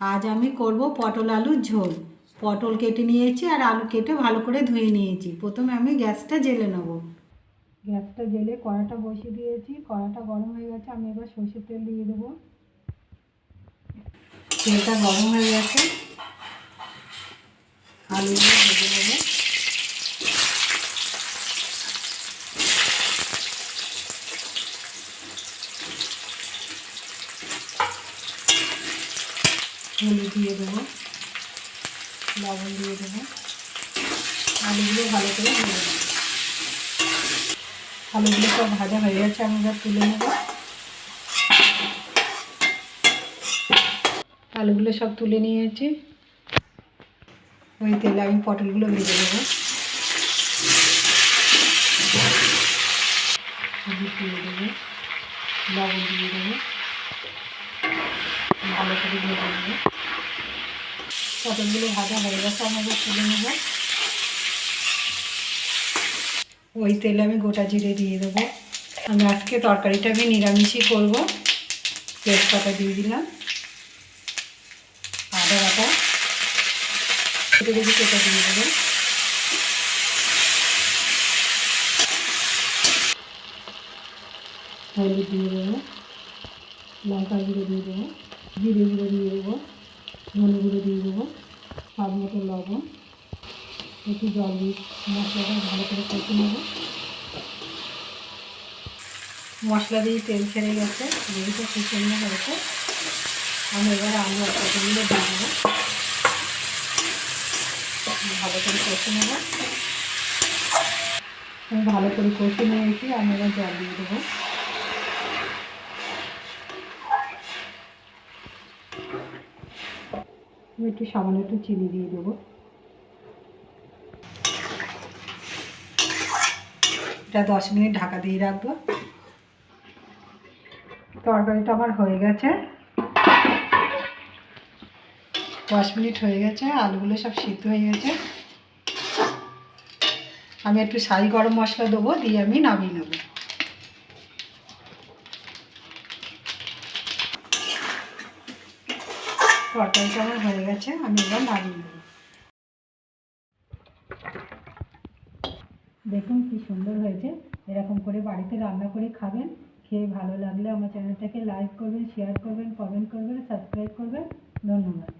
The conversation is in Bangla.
আজ আমি করব পটল আলুর ঝোল। পটল কেটে নিয়েছি আর আলু কেটে ভালো করে ধুয়ে নিয়েছি। প্রথমে আমি গ্যাসটা জেলে নেব। গ্যাসটা জেলে কড়াটা বসিয়ে দিয়েছি। কড়াটা গরম হয়ে গেছে, আমি এবার সর্ষের তেল দিয়ে দেবো। তেলটা গরম হয়ে গেছে। আলুগুলো ভেজে নেব। হলুদ দিয়ে দেবো, লবণ দিয়ে দেবো। আলুগুলো ভালো করে ভেজে নেব। আলুগুলো সব ভাজা হয়ে গেছে, আমি এবার তুলে নেব। আলুগুলো সব তুলে নিয়েছি। ওই তেলে আমি পটলগুলো ভেজে নেব। দিয়ে দেবো, লবণ দিয়ে দেবো। করে ভেজে নেব পটলগুলো ভাজা হয়ে গেছে আমি তুলে নেব। ওই তেলে আমি গোটা জিরে দিয়ে দেবো। আমি আজকে তরকারিটা আমি নিরামিষই করব। তেজপাতা দিয়ে দিলাম। আদা বাটা। ছোটো কেজি কেটে দিয়ে দেবো। হলুদ দিয়ে দেবো। লঙ্কা গুঁড়ো দিয়ে দেবো। জিরে গুঁড়ো দিয়ে দেবো, ধনে গুঁড়ো দিয়ে দেবো, স্বাদ মতো লবণ, একটু জল দিয়ে মশলাটা ভালো করে কষে নেব। মশলা দিয়ে তেল ছেড়ে গেছে গ্রেভিটা সুন্দর হয়েছে। আমি এবার আলু পটলগুলো দিয়ে দেবো। ভালো করে কষে নেব। আমি ভালো করে কষে নিয়েছি, আমি এবার জল দিয়ে দেবো। একটু সামান্য একটু চিনি দিয়ে দেবো। এটা দশ মিনিট ঢাকা দিয়ে রাখব। তরকারিটা আমার হয়ে গেছে। দশ মিনিট হয়ে গেছে, আলুগুলো সব সিদ্ধ হয়ে গেছে। আমি একটু সাই গরম মশলা দেবো, দিয়ে আমি নামিয়ে নেব। আমার হয়ে গেছে, আমি এবার নামিয়ে নেব। দেখুন কি সুন্দর হয়েছে, এরকম করে বাড়িতে রান্না করে খাবেন, খেয়ে ভালো লাগলে আমার চ্যানেলটাকে লাইক করবেন, শেয়ার করবেন কমেন্ট করবেন সাবস্ক্রাইব করবেন, ধন্যবাদ।